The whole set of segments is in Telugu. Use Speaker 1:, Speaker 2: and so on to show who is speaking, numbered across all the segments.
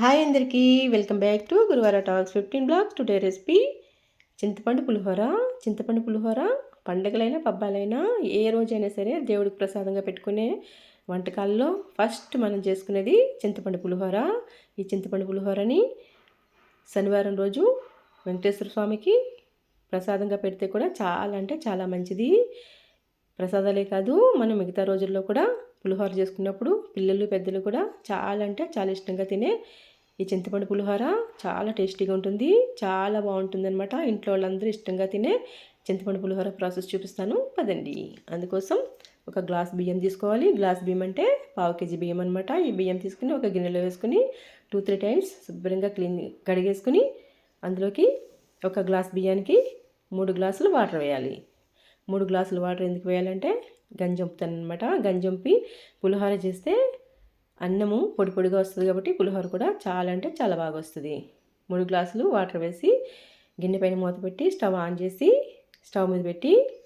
Speaker 1: హాయ్ అందరికీ welcome back to Guruvara talks fifteen blogs today recipe చింతపండు పులిహోర. చింతపండు పులిహోర పండగలైనా పబ్బాలైనా ఏ రోజైనా సరే దేవుడికి ప్రసాదంగా పెట్టుకునే వంటకాల్లో ఫస్ట్ మనం చేసుకునేది చింతపండు పులిహోర. ఈ చింతపండు పులిహోరని శనివారం రోజు వెంకటేశ్వర స్వామికి ప్రసాదంగా పెడితే కూడా చాలా అంటే చాలా మంచిది. ప్రసాదాలే కాదు మనం మిగతా రోజుల్లో కూడా పులిహోర చేసుకున్నప్పుడు పిల్లలు పెద్దలు కూడా చాలా అంటే చాలా ఇష్టంగా తినే ఈ చింతపండు పులిహోర చాలా టేస్టీగా ఉంటుంది చాలా బాగుంటుంది అనమాట ఇంట్లో వాళ్ళందరూ ఇష్టంగా తినే చింతపండు పులిహోర ప్రాసెస్ చూపిస్తాను. పదండి. అందుకోసం ఒక గ్లాస్ బియ్యం తీసుకోవాలి. గ్లాస్ బియ్యం అంటే పావు కేజీ బియ్యం అనమాట ఈ బియ్యం తీసుకుని ఒక గిన్నెలో వేసుకుని టూ త్రీ టైమ్స్ శుభ్రంగా క్లీన్ కడిగేసుకుని అందులోకి ఒక గ్లాస్ బియ్యానికి మూడు గ్లాసులు వాటర్ వేయాలి. మూడు గ్లాసులు వాటర్ ఎందుకు వేయాలంటే గంజంపుతాను అనమాట గంజంపి పులిహోర చేస్తే అన్నము పొడి పొడిగా వస్తుంది కాబట్టి పులిహోర కూడా చాలా అంటే చాలా బాగా వస్తుంది. మూడు గ్లాసులు వాటర్ వేసి గిన్నె పైన మూత పెట్టి స్టవ్ ఆన్ చేసి స్టవ్ మీద పెట్టి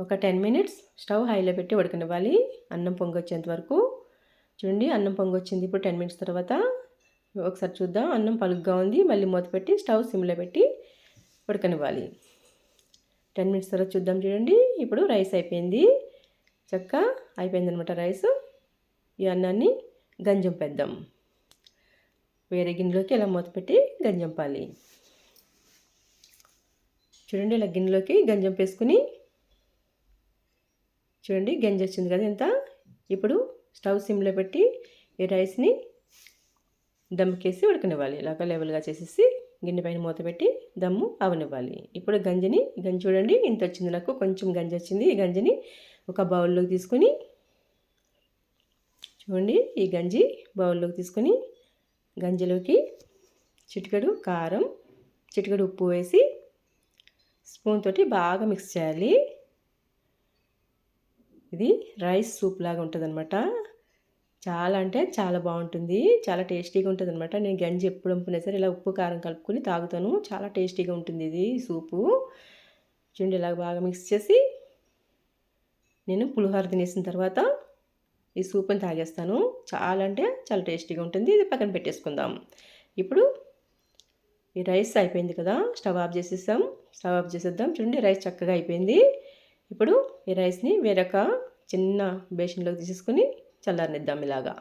Speaker 1: ఒక టెన్ మినిట్స్ స్టవ్ హైలో పెట్టి ఉడకనివ్వాలి. అన్నం పొంగొచ్చేంత వరకు. చూడండి అన్నం పొంగొచ్చింది. ఇప్పుడు టెన్ మినిట్స్ తర్వాత ఒకసారి చూద్దాం. అన్నం పలుగ్గా ఉంది. మళ్ళీ మూత పెట్టి స్టవ్ సిమ్లో పెట్టి ఉడకనివ్వాలి. టెన్ మినిట్స్ తర్వాత చూద్దాం చూడండి. ఇప్పుడు రైస్ అయిపోయింది. చక్క అయిపోయిందనమాట రైస్. ఈ అన్నాన్ని గంజంపేద్దాం వేరే గిన్నెలోకి ఇలా మూత పెట్టి గంజంపాలి చూడండి ఇలా గిన్నెలోకి గంజం వేసుకుని చూడండి గంజి వచ్చింది కదా ఇంత ఇప్పుడు స్టవ్ సిమ్లో పెట్టి ఈ రైస్ని దమ్కేసి ఉడకనివ్వాలి. ఇలాగ లెవెల్గా చేసేసి గిన్నె పైన మూత పెట్టి దమ్ము అవనివ్వాలి. ఇప్పుడు గంజిని గంజి చూడండి ఇంత వచ్చింది నాకు కొంచెం గంజి వచ్చింది ఈ గంజిని ఒక బౌల్లోకి తీసుకొని చూడండి ఈ గంజి బౌల్లోకి తీసుకొని గంజిలోకి చిటికడు కారం చిటికడు ఉప్పు వేసి స్పూన్ తోటి బాగా మిక్స్ చేయాలి. ఇది రైస్ సూప్ లాగా ఉంటుందన్నమాట. చాలా అంటే చాలా బాగుంటుంది. చాలా టేస్టీగా ఉంటుంది అనమాట నేను గంజి ఎప్పుడు వంపునా సరే ఇలా ఉప్పు కారం కలుపుకొని తాగుతాను. చాలా టేస్టీగా ఉంటుంది ఇది సూపు. చూడండి ఇలా బాగా మిక్స్ చేసి నేను పులిహోర తినేసిన తర్వాత ఈ సూప్ని తాగేస్తాను. చాలా అంటే చాలా టేస్టీగా ఉంటుంది. ఇది పక్కన పెట్టేసుకుందాం. ఇప్పుడు ఈ రైస్ అయిపోయింది కదా స్టవ్ ఆఫ్ చేసేసాం. స్టవ్ ఆఫ్ చేసేద్దాం. చూడండి రైస్ చక్కగా అయిపోయింది. ఇప్పుడు ఈ రైస్ని వేరొక చిన్న బేషన్లోకి తీసేసుకొని చల్లారనిద్దాం ఇలాగా.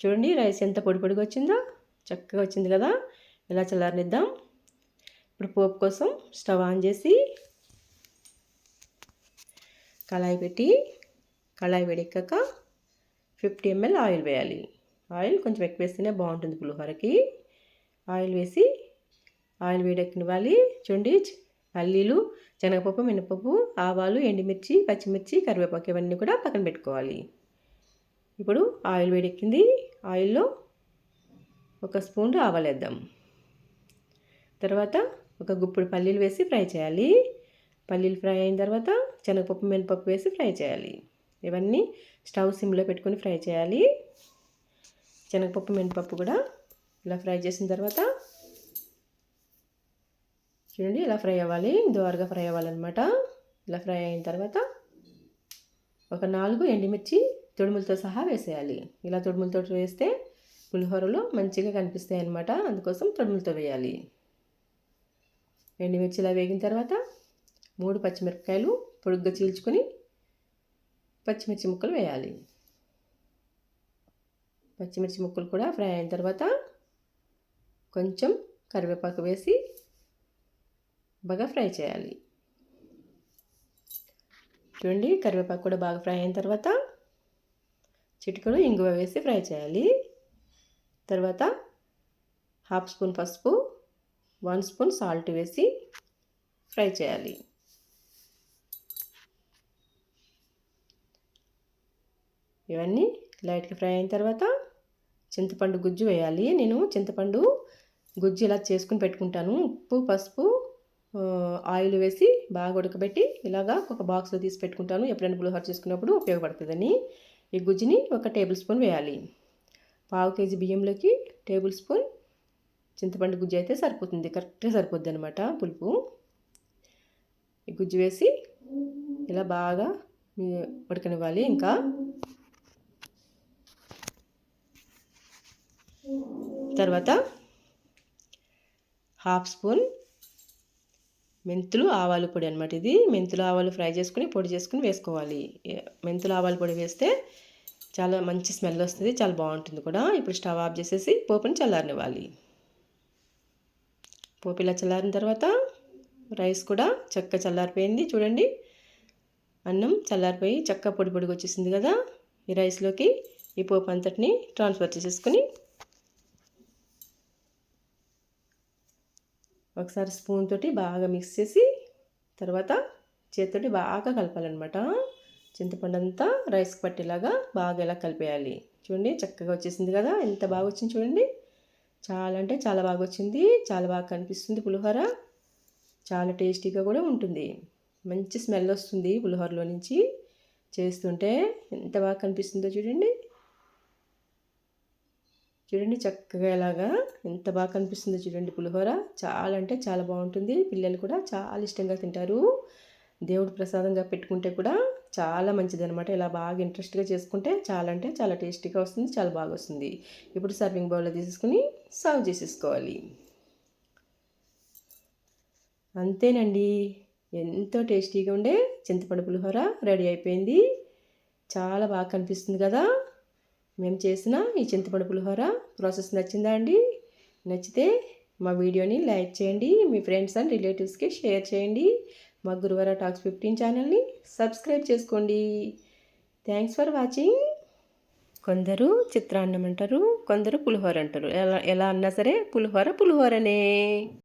Speaker 1: చూడండి రైస్ ఎంత పొడి పొడిగా వచ్చిందో చక్కగా వచ్చింది కదా. ఇలా చల్లారనిద్దాం. ఇప్పుడు పోపు కోసం స్టవ్ ఆన్ చేసి కళాయి పెట్టి కళాయి వేడెక్కాక ఫిఫ్టీ ఎంఎల్ ఆయిల్ వేయాలి. ఆయిల్ కొంచెం ఎక్కువ వేస్తేనే బాగుంటుంది పులిహోరకి. ఆయిల్ వేసి ఆయిల్ వేడెక్కనివ్వాలి. చూడండి పల్లీలు శనగపప్పు మినపప్పు ఆవాలు ఎండుమిర్చి పచ్చిమిర్చి కరివేపాకు ఇవన్నీ కూడా పక్కన పెట్టుకోవాలి. ఇప్పుడు ఆయిల్ వేడెక్కింది. ఆయిల్లో ఒక స్పూన్ ఆవాలేద్దాం. తర్వాత ఒక గుప్పుడు పల్లీలు వేసి ఫ్రై చేయాలి. పల్లీలు ఫ్రై అయిన తర్వాత శనగపప్పు మినపప్పు వేసి ఫ్రై చేయాలి. ఇవన్నీ స్టవ్ సిమ్లో పెట్టుకొని ఫ్రై చేయాలి. శనగపప్పు మినపప్పు కూడా ఇలా ఫ్రై చేసిన తర్వాత చూడండి ఇలా ఫ్రై అవ్వాలి. దోరగా ఫ్రై అవ్వాలన్నమాట. ఇలా ఫ్రై అయిన తర్వాత ఒక నాలుగు ఎండుమిర్చి తొడుములతో సహా వేసేయాలి. ఇలా తొడుములతో వేస్తే పులిహోరలో మంచిగా కనిపిస్తాయి అన్నమాట అందుకోసం తొడుములతో వేయాలి. ఎండుమిర్చి ఇలా వేగిన తర్వాత మూడు పచ్చిమిరపకాయలు పొడుగ్గా చీల్చుకొని పచ్చిమిర్చి ముక్కలు వేయాలి. పచ్చిమిర్చి ముక్కలు కూడా ఫ్రై అయిన తర్వాత కొంచెం కరివేపాకు వేసి బాగా ఫ్రై చేయాలి. చూడండి కరివేపాకు కూడా బాగా ఫ్రై అయిన తర్వాత చిటికలు ఇంగువ వేసి ఫ్రై చేయాలి. తర్వాత హాఫ్ స్పూన్ పసుపు వన్ స్పూన్ సాల్ట్ వేసి ఫ్రై చేయాలి. ఇవన్నీ లైట్గా ఫ్రై అయిన తర్వాత చింతపండు గుజ్జు వేయాలి. నేను చింతపండు గుజ్జు ఇలా చేసుకుని పెట్టుకుంటాను. ఉప్పు పసుపు ఆయిల్ వేసి బాగా ఉడకబెట్టి ఇలాగా ఒక బాక్స్లో తీసి పెట్టుకుంటాను. ఎప్పుడైనా పులిహోర చేసుకున్నప్పుడు ఉపయోగపడుతుందని. ఈ గుజ్జుని ఒక టేబుల్ స్పూన్ వేయాలి. పావు కేజీ బియ్యంలోకి టేబుల్ స్పూన్ చింతపండు గుజ్జు అయితే సరిపోతుంది. కరెక్ట్గా సరిపోద్ది అనమాట పులుపు. ఈ గుజ్జు వేసి ఇలా బాగా ఉడకనివ్వాలి. ఇంకా తర్వాత హాఫ్ స్పూన్ మెంతులు ఆవాలు పొడి అనమాట ఇది. మెంతులు ఆవాలు ఫ్రై చేసుకుని పొడి చేసుకుని వేసుకోవాలి. మెంతులు ఆవాలు పొడి వేస్తే చాలా మంచి స్మెల్ వస్తుంది చాలా బాగుంటుంది కూడా. ఇప్పుడు స్టవ్ ఆఫ్ చేసేసి పోపుని చల్లారనివ్వాలి. పోపు ఇలా చల్లారిన తర్వాత రైస్ కూడా చక్క చల్లారిపోయింది. చూడండి అన్నం చల్లారిపోయి చక్క పొడి పొడిగా వచ్చేసింది కదా. ఈ రైస్లోకి ఈ పోపు అంతటిని ట్రాన్స్ఫర్ చేసేసుకుని ఒకసారి స్పూన్ తోటి బాగా మిక్స్ చేసి తర్వాత చేతితోటి బాగా కలపాలన్నమాట. చింతపండు అంతా రైస్కి పట్టేలాగా బాగా ఇలా కలిపేయాలి. చూడండి చక్కగా వచ్చేసింది కదా ఎంత బాగా వచ్చింది చూడండి. చాలా అంటే చాలా బాగా వచ్చింది చాలా బాగా కనిపిస్తుంది పులిహోర. చాలా టేస్టీగా కూడా ఉంటుంది. మంచి స్మెల్ వస్తుంది పులిహోరలో నుంచి. చేస్తుంటే ఎంత బాగా కనిపిస్తుందో చూడండి. చూడండి చక్కగా ఎలాగా ఎంత బాగా కనిపిస్తుందో చూడండి పులిహోర. చాలా అంటే చాలా బాగుంటుంది. పిల్లలు కూడా చాలా ఇష్టంగా తింటారు. దేవుడు ప్రసాదంగా పెట్టుకుంటే కూడా చాలా మంచిది అనమాట ఇలా బాగా ఇంట్రెస్ట్గా చేసుకుంటే చాలా అంటే చాలా టేస్టీగా వస్తుంది చాలా బాగా వస్తుంది. ఇప్పుడు సర్వింగ్ బౌల్లో తీసుకుని సర్వ్ చేసేసుకోవాలి. అంతేనండి. ఎంతో టేస్టీగా ఉండే చింతపండు పులిహోర రెడీ అయిపోయింది. చాలా బాగా కనిపిస్తుంది కదా. మేము చేసిన ఈ చింతపండు పులిహోర ప్రాసెస్ నచ్చిందా అండి? నచ్చితే మా వీడియోని లైక్ చేయండి మీ ఫ్రెండ్స్ అండ్ రిలేటివ్స్కి షేర్ చేయండి. మా గురువార టాక్స్ ఫిఫ్టీన్ ఛానల్ని సబ్స్క్రైబ్ చేసుకోండి. Thanks for watching. కొందరు చిత్రాన్నం అంటారు కొందరు పులిహోర అంటారు. ఎలా ఎలా అన్నా సరే పులిహోర పులిహోరనే.